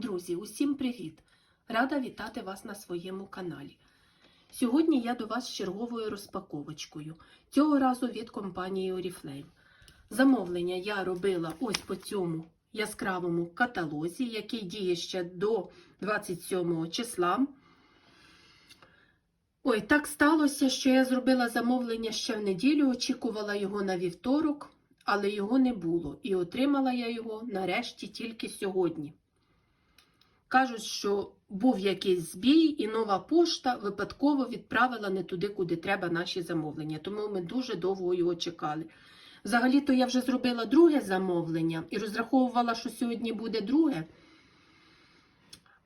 Друзі, усім привіт! Рада вітати вас на своєму каналі. Сьогодні я до вас з черговою розпаковочкою, цього разу від компанії Oriflame. Замовлення я робила ось по цьому яскравому каталозі, який діє ще до 27 числа. Ой, так сталося, що я зробила замовлення ще в неділю, очікувала його на вівторок, але його не було. І отримала я його нарешті тільки сьогодні. Кажуть, що був якийсь збій, і нова пошта випадково відправила не туди, куди треба наші замовлення. Тому ми дуже довго його чекали. Взагалі-то я вже зробила друге замовлення і розраховувала, що сьогодні буде друге.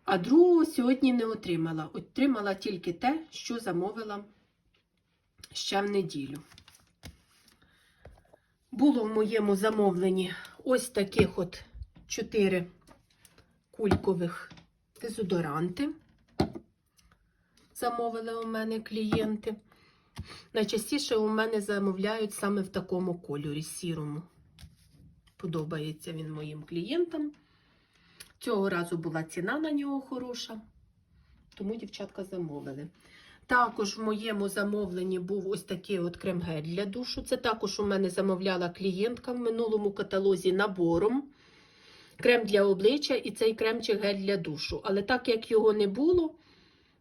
А другого сьогодні не отримала. Отримала тільки те, що замовила ще в неділю. Було в моєму замовленні ось таких от 4 кулькових дезодоранти. Замовили у мене клієнти. Найчастіше у мене замовляють саме в такому кольорі сірому. Подобається він моїм клієнтам. Цього разу була ціна на нього хороша, тому дівчатка замовили. Також в моєму замовленні був ось такий от крем-гель для душу. Це також у мене замовляла клієнтка в минулому каталозі набором. Крем для обличчя і цей кремчик гель для душу. Але так як його не було,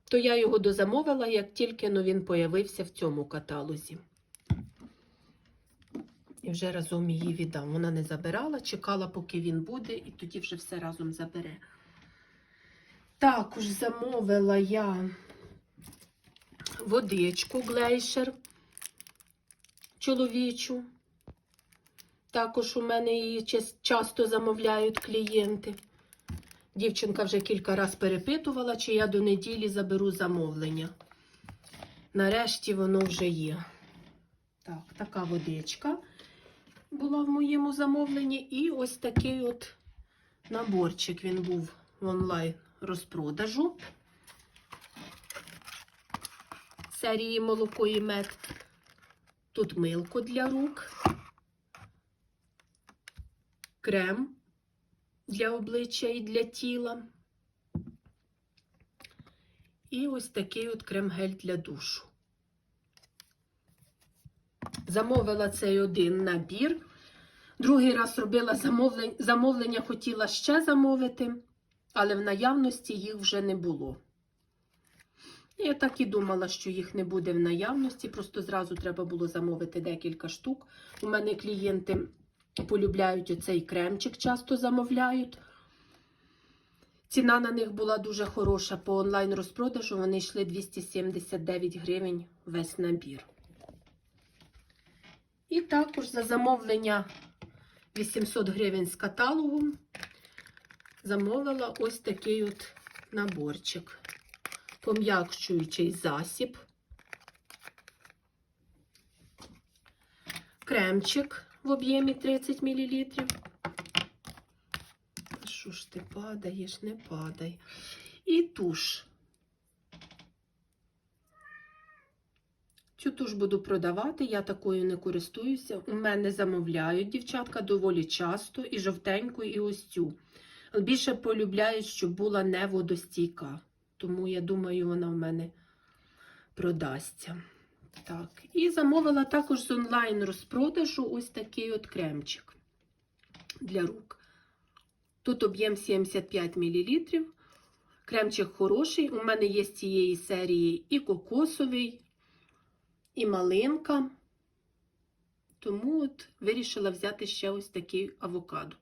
то я його дозамовила, як тільки ну, він появився в цьому каталозі. І вже разом її віддам. Вона не забирала, чекала, поки він буде, і тоді вже все разом забере. Також замовила я водичку глейшер чоловічу. Також у мене її часто замовляють клієнти. Дівчинка вже кілька разів перепитувала, чи я до неділі заберу замовлення. Нарешті воно вже є. Так, така водичка була в моєму замовленні. І ось такий от наборчик він був в онлайн розпродажу. Серії молоко і мед. Тут милко для рук, крем для обличчя і для тіла. І ось такий от крем-гель для душу. Замовила цей один набір. Другий раз робила замовлення, замовлення, хотіла ще замовити, але в наявності їх вже не було. Я так і думала, що їх не буде в наявності, просто зразу треба було замовити декілька штук. У мене клієнти полюбляють оцей кремчик, часто замовляють. Ціна на них була дуже хороша по онлайн-розпродажу. Вони йшли 279 гривень весь набір. І також за замовлення 800 гривень з каталогом замовила ось такий от наборчик. Пом'якшуючий засіб, кремчик в об'ємі 30 мл. Що ж ти падаєш, не падай. І туш. Цю туш буду продавати, я такою не користуюся. У мене замовляють дівчатка доволі часто, і жовтеньку, і ось цю. Більше полюбляють, щоб була не водостійка. Тому, я думаю, вона в мене продасться. Так, І замовила також з онлайн-розпродажу ось такий от кремчик для рук. Тут об'єм 75 мл. Кремчик хороший. У мене є з цієї серії і кокосовий, і малинка. Тому от вирішила взяти ще ось такий авокадо.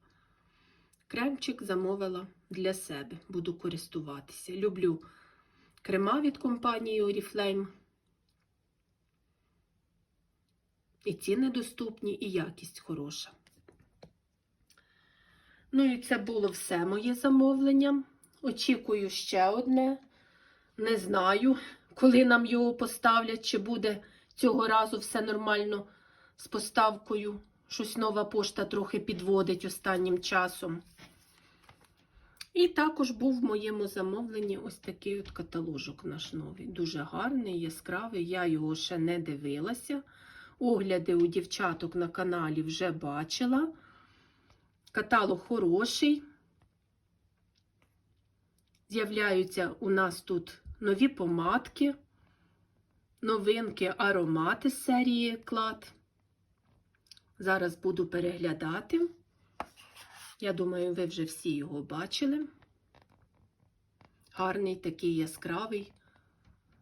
Кремчик замовила для себе, буду користуватися. Люблю крема від компанії Oriflame. І ціни доступні, і якість хороша. Ну і це було все моє замовлення. Очікую ще одне. Не знаю, коли нам його поставлять, чи буде цього разу все нормально з поставкою. Щось нова пошта трохи підводить останнім часом. І також був в моєму замовленні ось такий от каталожок наш новий. Дуже гарний, яскравий. Я його ще не дивилася. Огляди у дівчаток на каналі вже бачила. Каталог хороший. З'являються у нас тут нові помадки, новинки аромати з серії клад. Зараз буду переглядати. Я думаю, ви вже всі його бачили. Гарний такий яскравий,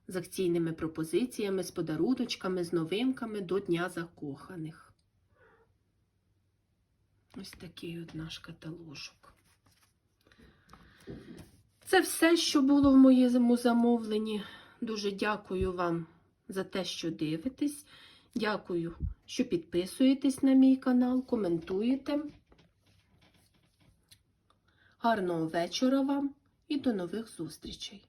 з акційними пропозиціями, з подаруночками, з новинками до Дня закоханих. Ось такий от наш каталожок. Це все, що було в моєму замовленні. Дуже дякую вам за те, що дивитесь. Дякую, що підписуєтесь на мій канал, коментуєте. Гарного вечора вам і до нових зустрічей!